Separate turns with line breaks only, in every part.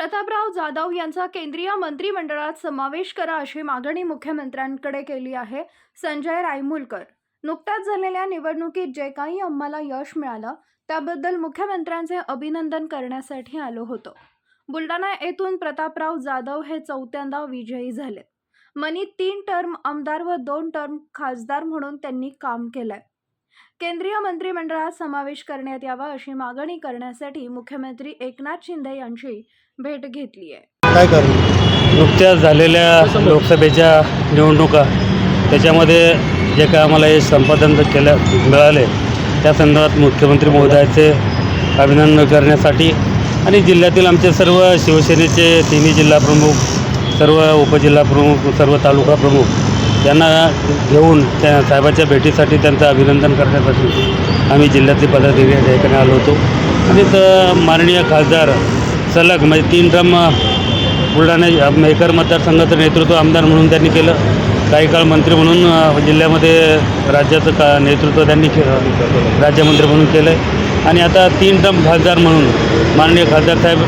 प्रतापराव जाधव यांचा केंद्रीय मंत्रिमंडळात समावेश करा अशी मागणी मुख्यमंत्र्यांकडे केली आहे संजय रायमुलकर. नुकत्याच झालेल्या निवडणुकीत जे काही आम्हाला यश मिळालं त्याबद्दल मुख्यमंत्र्यांचे अभिनंदन करण्यासाठी आलो होतो. बुलढाणा येथून प्रतापराव जाधव हे चौथ्यांदा विजयी झाले. मनी तीन टर्म आमदार व दोन टर्म खासदार म्हणून त्यांनी काम केलंय. केंद्रीय मंत्रिमंडळात समावेश करण्यात यावा अशी मागणी करण्यासाठी मुख्यमंत्री एकनाथ शिंदे यांची भेट घेतली आहे.
काय कारण?
नुकत्याच झालेल्या लोकसभेच्या निवडणुका त्याच्यामध्ये जे काय आम्हाला हे संपादन केलं मिळाले त्या संदर्भात मुख्यमंत्री महोदयाचे अभिनंदन करण्यासाठी आणि जिल्ह्यातील आमचे सर्व शिवसेनेचे तिन्ही जिल्हाप्रमुख सर्व उपजिल्हाप्रमुख सर्व तालुका प्रमुख त्यांना घेऊन त्या साहेबाच्या भेटीसाठी त्यांचं अभिनंदन करण्यासाठी आम्ही जिल्ह्यातले पदाधिकारी या ठिकाणी आलो होतो. आणि तर माननीय खासदार सलग म्हणजे तीन टर्म बुलढाणा मेकर मतदारसंघाचं नेतृत्व आमदार म्हणून त्यांनी केलं. काही काळ मंत्री म्हणून जिल्ह्यामध्ये राज्याचं का नेतृत्व त्यांनी के राज्यमंत्री म्हणून केलं आहे आणि आता तीन टर्म खासदार म्हणून माननीय खासदार साहेब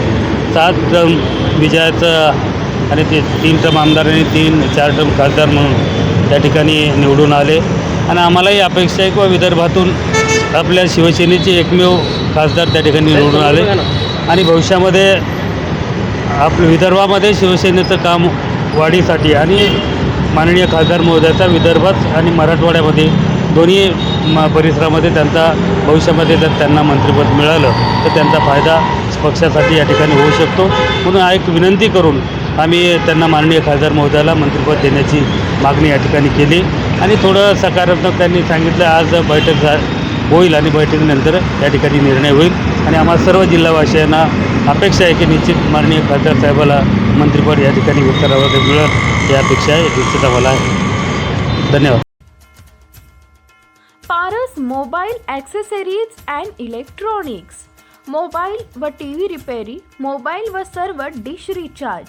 सात टर्म विजयाचं आणि ते तीन टर्म आमदार आणि तीन चार टर्म खासदार म्हणून त्या ठिकाणी निवडून आले. आणि आम्हालाही अपेक्षा आहे किंवा विदर्भातून आपल्या शिवसेनेचे एकमेव खासदार त्या ठिकाणी निवडून आले. आणि भविष्यामध्ये आपलं विदर्भामध्ये शिवसेनेचं काम वाढीसाठी आणि माननीय खासदार महोदयाचा विदर्भात आणि मराठवाड्यामध्ये दोन्ही म परिसरामध्ये त्यांचा भविष्यामध्ये जर त्यांना मंत्रिपद मिळालं तर त्यांचा फायदा पक्षासाठी या ठिकाणी होऊ शकतो. म्हणून हा एक विनंती करून आम्ही त्यांना माननीय खासदार महोदयाला मंत्रिपद देण्याची मागणी या ठिकाणी केली. आणि थोडं सकारात्मक त्यांनी सांगितलं आज बैठक झा होईल आणि बैठकीनंतर या ठिकाणी निर्णय होईल. आणि आम्हाला सर्व जिल्हावासियांना अपेक्षा आहे की निश्चित माननीय खासदार साहेबाला मंत्रिपद या ठिकाणी उत्तरावर मिळेल ही अपेक्षा आहे निश्चित आम्हाला आहे. धन्यवाद.
Paras mobile accessories and electronics. Mobile व टी व्ही रिपेरी मोबाईल व सर्व डिश रिचार्ज.